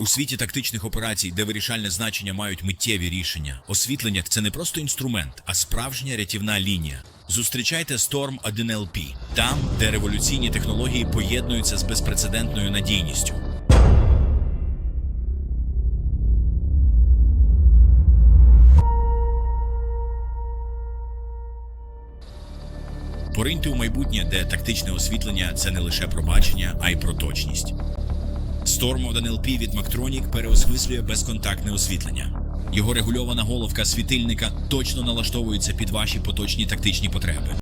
У світі тактичних операцій, де вирішальне значення мають миттєві рішення, освітлення це не просто інструмент, а справжня рятівна лінія. Зустрічайте Storm 1 LP, там, де революційні технології поєднуються з безпрецедентною надійністю. Пориньте у майбутнє, де тактичне освітлення це не лише про бачення, а й про точність. Storm 1 LP від Mactronic переосмислює безконтактне освітлення. Його регульована головка світильника точно налаштовується під ваші поточні тактичні потреби.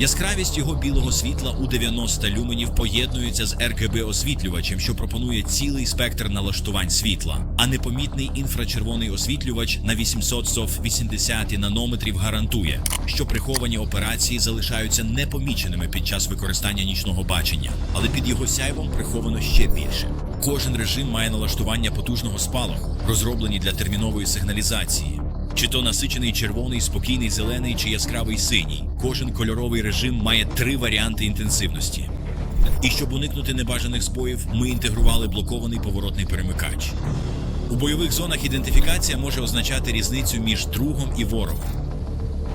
Яскравість його білого світла у 90 люменів поєднується з RGB освітлювачем, що пропонує цілий спектр налаштувань світла. А непомітний інфрачервоний освітлювач на 800 сов 80 нанометрів гарантує, що приховані операції залишаються непоміченими під час використання нічного бачення, але під його сяйвом приховано ще більше. Кожен режим має налаштування потужного спалаху, розроблені для термінової сигналізації. Чи то насичений червоний, спокійний зелений чи яскравий синій. Кожен кольоровий режим має три варіанти інтенсивності. І щоб уникнути небажаних збоїв, ми інтегрували блокований поворотний перемикач. У бойових зонах ідентифікація може означати різницю між другом і ворогом.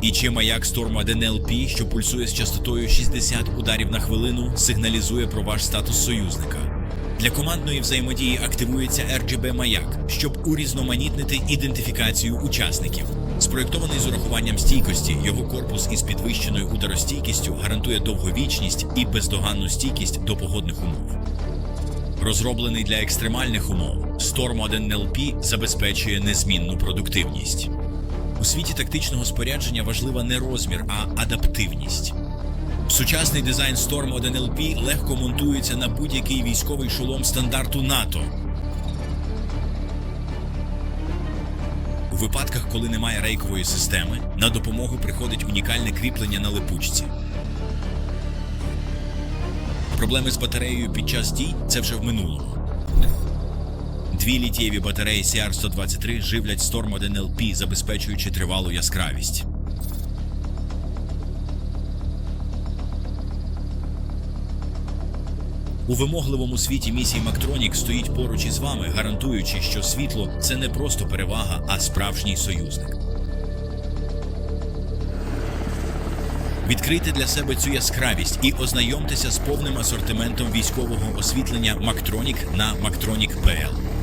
І чи маяк Storm 1 що пульсує з частотою 60 ударів на хвилину, сигналізує про ваш статус союзника. Для командної взаємодії активується RGB маяк, щоб урізноманітнити ідентифікацію учасників. Спроєктований з урахуванням стійкості, його корпус із підвищеною ударостійкістю гарантує довговічність і бездоганну стійкість до погодних умов. Розроблений для екстремальних умов, Storm 1 LP забезпечує незмінну продуктивність. У світі тактичного спорядження важлива не розмір, а адаптивність. Сучасний дизайн Storm 1 LP легко монтується на будь-який військовий шолом стандарту НАТО. У випадках, коли немає рейкової системи, на допомогу приходить унікальне кріплення на липучці. Проблеми з батареєю під час дій це вже в минулому. Дві літієві батареї CR-123 живлять Storm 1 LP, забезпечуючи тривалу яскравість. У вимогливому світі місії Мактронік стоїть поруч із вами, гарантуючи, що світло це не просто перевага, а справжній союзник. Відкрийте для себе цю яскравість і ознайомтеся з повним асортиментом військового освітлення Мактронік на Мактронік.pl.